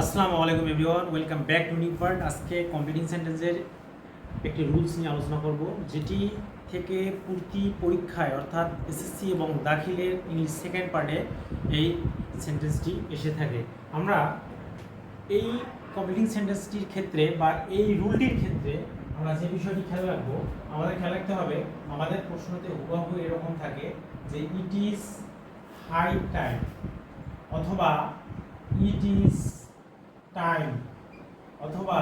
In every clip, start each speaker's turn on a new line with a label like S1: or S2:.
S1: আসসালামু আলাইকুম everyone, welcome back to new part আজকে কম্পিটিং সেন্টেন্সের একটি রুলস নিয়ে আলোচনা করব, যেটি থেকে পূর্তি পরীক্ষায়, অর্থাৎ এসএসসি এবং দাখিলের ইংলিশ সেকেন্ড পার্টে এই সেন্টেন্সটি এসে থাকে। আমরা এই কম্পিটিং সেন্টেন্সটির ক্ষেত্রে বা এই রুলটির ক্ষেত্রে আমরা যে বিষয়টি খেয়াল রাখব, আমাদের খেয়াল রাখতে হবে, আমাদের প্রশ্নতে হুবহু এরকম থাকে যে ইট ইজ হাই টাইম অথবা ইট ইজ টাইম অথবা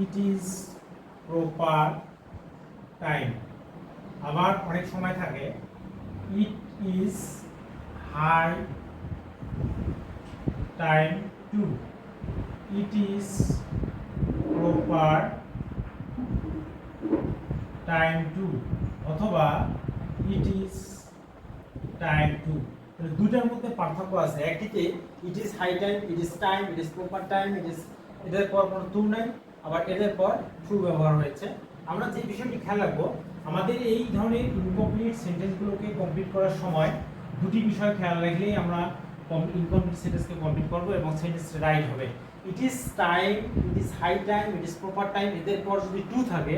S1: ইট ইজ প্রপার টাইম আবার অনেক সময় থাকে it is high time to it is proper time to অথবা ইট ইজ টাইম টু দুটার মধ্যে পার্থক্য আছে। একটিতে it is high time it is time it is proper time it is এদের পর কোনো টু নাই, আবার এদের পর ট্রু ব্যবহার হয়েছে। আমরা যে বিষয়টি খেয়াল রাখব, আমাদের এই ধরনের ইনকমপ্লিট সেন্টেন্সগুলোকে কমপ্লিট করার সময় দুটি বিষয় খেয়াল রাখলেই আমরা ইনকমপ্লিট সেন্টেন্সকে কমপ্লিট করব এবং সেন্টেন্স রাইট হবে। It is time it is high time it is proper time এদের পর যদি টু থাকে,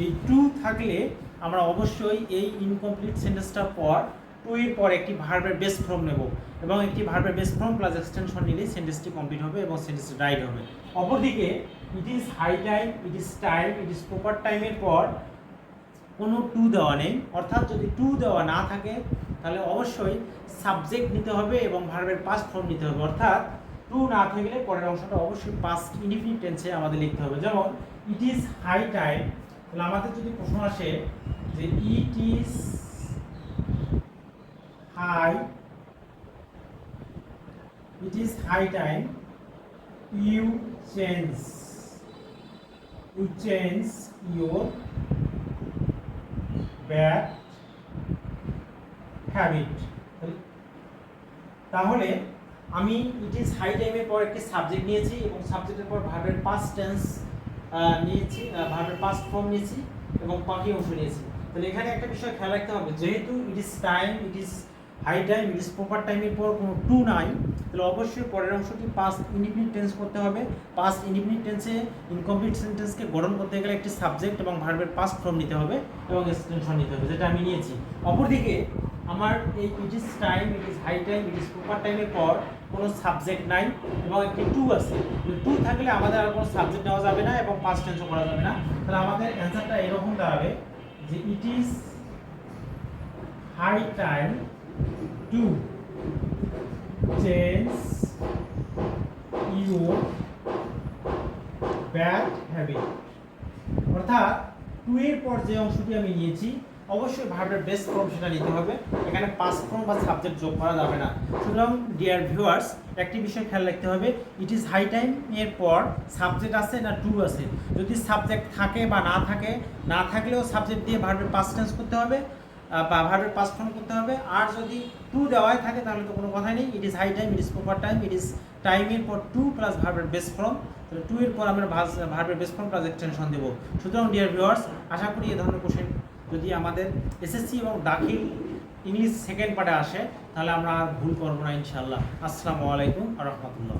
S1: এই টু থাকলে আমরা অবশ্যই এই ইনকমপ্লিট সেন্টেন্সটার পর টু এর পর একটি ভার্বের বেস ফর্ম নেব এবং একটি ভার্বের বেস ফর্ম প্লাস এক্সটেনশন নিলে সেন্টেন্সটি কমপ্লিট হবে এবং সেন্টেন্সটি রাইট হবে। অপরদিকে it is high time it is time it is proper টাইমের পর কোনো টু দেওয়া নেই। অর্থাৎ যদি টু দেওয়া না থাকে, তাহলে অবশ্যই সাবজেক্ট নিতে হবে এবং ভার্বের পাস্ট ফর্ম নিতে হবে। অর্থাৎ টু না থাকলে পরের অংশটা অবশ্যই পাস্ট ইনডিফিনিট টেন্সে আমাদের লিখতে হবে। যেমন ইট ইজ হাই টাইম তাহলে আমাদের যদি প্রশ্ন আসে যে it is high it is high time you change you change your bad habit. তাহলে আমি ইট ইজ হাই টাইমের পর একটি সাবজেক্ট নিয়েছি এবং সাবজেক্টের পর ভার্বের পাস্ট টেন্স নিয়েছি ভার্বের পাস্ট ফর্ম নিয়েছি এবং বাকি অংশ নিয়েছি। তাহলে এখানে একটা বিষয় খেয়াল রাখতে হবে, যেহেতু it is time it is high time it proper টাইমের পর কোনো টু নাই তাহলে অবশ্যই পরের অংশটি পাস্ট ইন্ডিপেন্ডেন্ট টেন্স করতে হবে। পাস্ট ইন্ডিপেন্ডেন্ট টেন্সে ইনকমপ্লিট সেন্টেন্সকে গঠন করতে গেলে একটি সাবজেক্ট এবং ভার্বের পাস্ট ফর্ম নিতে হবে এবং এক্সটেনশন নিতে হবে, যেটা আমি নিয়েছি। অপরদিকে, আমার এই it is time it is high time it is proper টাইমের পর কোনো সাবজেক্ট নাই এবং একটি টু আছে। টু থাকলে আমাদের আর কোনো সাবজেক্ট নেওয়া যাবে না এবং পাস্ট টেন্সও করা যাবে না। তাহলে আমাদের অ্যান্সারটা এরকম দাঁড়াবে যে it is high time to change your bad habit অর্থাৎ টু এর পর যে অংশটি আমি নিয়েছি, অবশ্যই ভার্বের বেস্ট ফর্ম সেটা নিতে হবে। এখানে পাস ফর্ম বা সাবজেক্ট যোগ করা যাবে না। সুতরাং ডিয়ার ভিউয়ার্স একটি বিষয় খেয়াল রাখতে হবে। ইট ইজ হাই টাইম এর পর সাবজেক্ট আছে না টু আছে? যদি সাবজেক্ট থাকে বা না থাকে, না থাকলেও সাবজেক্ট দিয়ে ভার্বের পাস টেন্স করতে হবে। বা ভার্বের পাস ফর্ম করতে হবে। আর যদি টু দেওয়াই থাকে, তাহলে তো কোনো কথাই নেই। It is high time it is proper time it is টাইমের পর টু প্লাস ভার্বের বেস ফর্ম তাহলে টু এর পর আমরা ভার্বের বেস ফর্ম প্লাস এক্সটেনশন দেবো। সুতরাং ডিয়ার ভিউয়ার্স আশা করি এ ধরনের কোশ্চেন যদি আমাদের এসএসসি এবং দাখিল ইংলিশ সেকেন্ড পার্টে আসে, তাহলে আমরা আর ভুল করব না ইনশাল্লাহ আসসালামু আলাইকুম রহমতুল্লাহ।